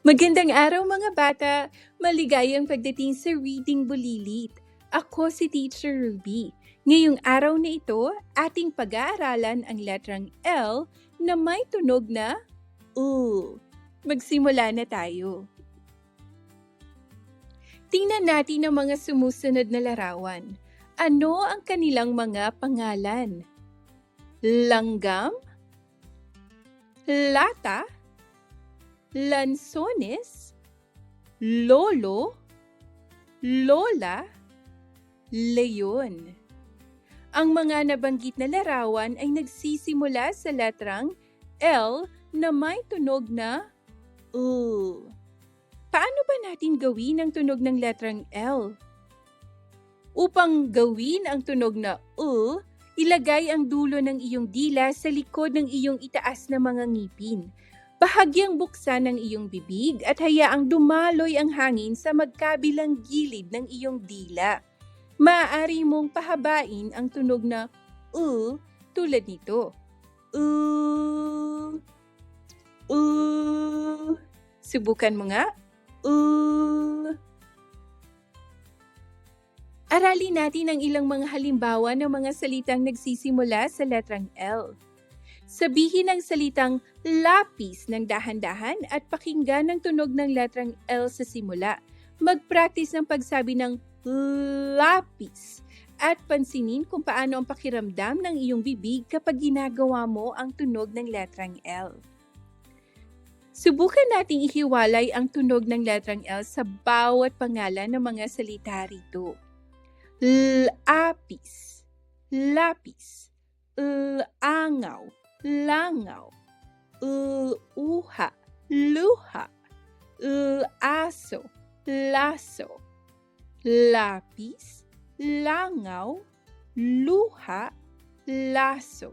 Magandang araw mga bata! Maligayang pagdating sa Reading Bulilit. Ako si Teacher Ruby. Ngayong araw na ito, ating pag-aaralan ang letrang L na may tunog na U. Magsimula na tayo. Tingnan natin ang mga sumusunod na larawan. Ano ang kanilang mga pangalan? Langgam? Lata? Lansones, lolo, lola, leon. Ang mga nabanggit na larawan ay nagsisimula sa letrang L na may tunog na U. Paano ba natin gawin ang tunog ng letrang L? Upang gawin ang tunog na U, ilagay ang dulo ng iyong dila sa likod ng iyong itaas na mga ngipin Bahagyang buksan ang iyong bibig at hayaang dumaloy ang hangin sa magkabilang gilid ng iyong dila. Maaari mong pahabain ang tunog na u tulad nito. U. U. Subukan mo nga. U. Aralin natin ang ilang mga halimbawa ng mga salitang nagsisimula sa letrang L. Sabihin ang salitang lapis ng dahan-dahan at pakinggan ang tunog ng letrang L sa simula. Mag-practice ng pagsabi ng lapis at pansinin kung paano ang pakiramdam ng iyong bibig kapag ginagawa mo ang tunog ng letrang L. Subukan nating ihiwalay ang tunog ng letrang L sa bawat pangalan ng mga salita rito. Lapis, lapis, langaw, langaw, uha, luha, aso, laso, lapis, langaw, luha, laso.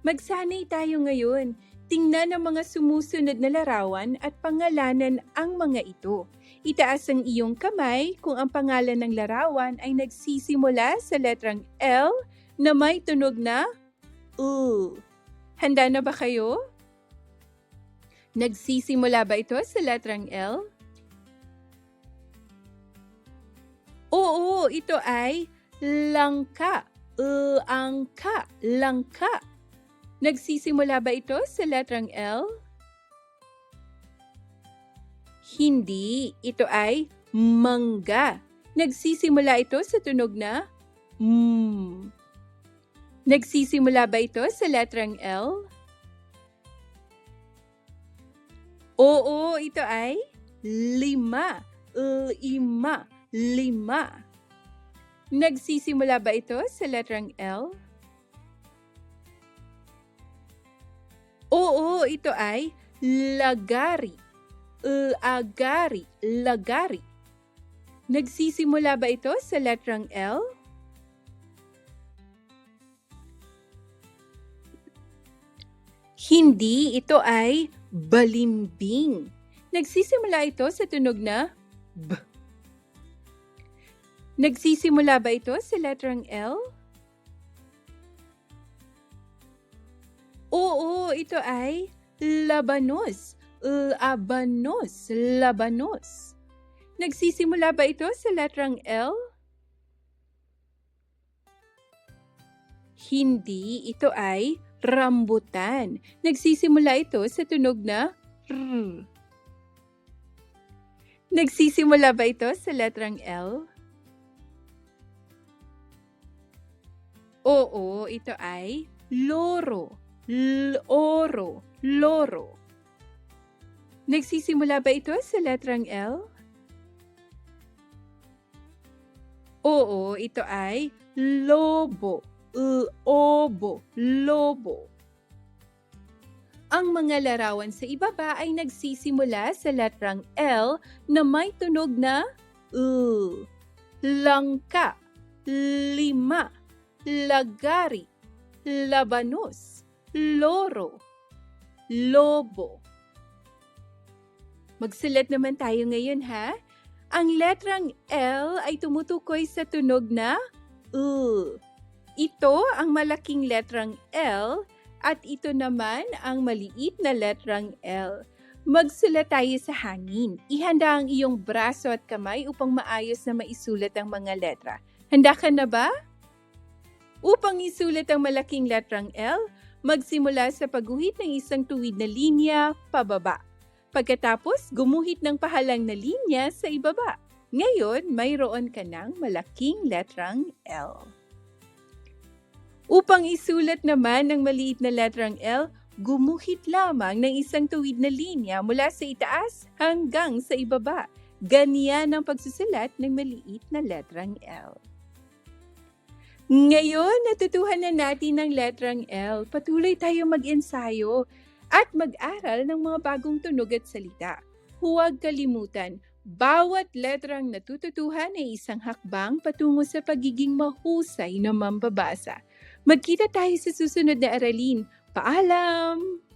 Magsanay tayo ngayon. Tingnan ang mga sumusunod na larawan at pangalanan ang mga ito. Itaas ang iyong kamay kung ang pangalan ng larawan ay nagsisimula sa letrang L na may tunog na U. Handa na ba kayo? Nagsisimula ba ito sa letrang L? Oo, ito ay langka. Angka, langka. Nagsisimula ba ito sa letrang L? Hindi, ito ay mangga. Nagsisimula ito sa tunog na M. Nagsisimula ba ito sa letrang L? Oo, ito ay lima. Lima. Lima. Nagsisimula ba ito sa letrang L? Oo, ito ay lagari. Agari. Lagari. Nagsisimula ba ito sa letrang L? Hindi, ito ay balimbing. Nagsisimula ito sa tunog na B. Nagsisimula ba ito sa letrang L? Oo, ito ay labanos. Labanos. Labanos. Nagsisimula ba ito sa letrang L? Hindi, ito ay rambutan. Nagsisimula ito sa tunog na R. Nagsisimula ba ito sa letrang L? Oo, ito ay loro. Loro. Loro. Nagsisimula ba ito sa letrang L? Oo, ito ay lobo obo, lobo. Ang mga larawan sa ibaba ay nagsisimula sa letrang L na may tunog na U. Langka, lima, lagari, labanos, loro, lobo. Magsulat naman tayo ngayon ha. Ang letrang L ay tumutukoy sa tunog na U. Ito ang malaking letrang L at ito naman ang maliit na letrang L. Magsulat tayo sa hangin. Ihanda ang iyong braso at kamay upang maayos na maisulat ang mga letra. Handa ka na ba? Upang isulat ang malaking letrang L, magsimula sa pagguhit ng isang tuwid na linya pababa. Pagkatapos, gumuhit ng pahalang na linya sa ibaba. Ngayon, mayroon ka ng malaking letrang L. Upang isulat naman ng maliit na letrang L, gumuhit lamang ng isang tuwid na linya mula sa itaas hanggang sa ibaba. Ganyan ang pagsusulat ng maliit na letrang L. Ngayon, natutuhan na natin ang letrang L. Patuloy tayo mag-ensayo at mag-aral ng mga bagong tunog at salita. Huwag kalimutan, bawat letrang natututuhan ay isang hakbang patungo sa pagiging mahusay na mambabasa. Magkita tayo sa susunod na aralin. Paalam!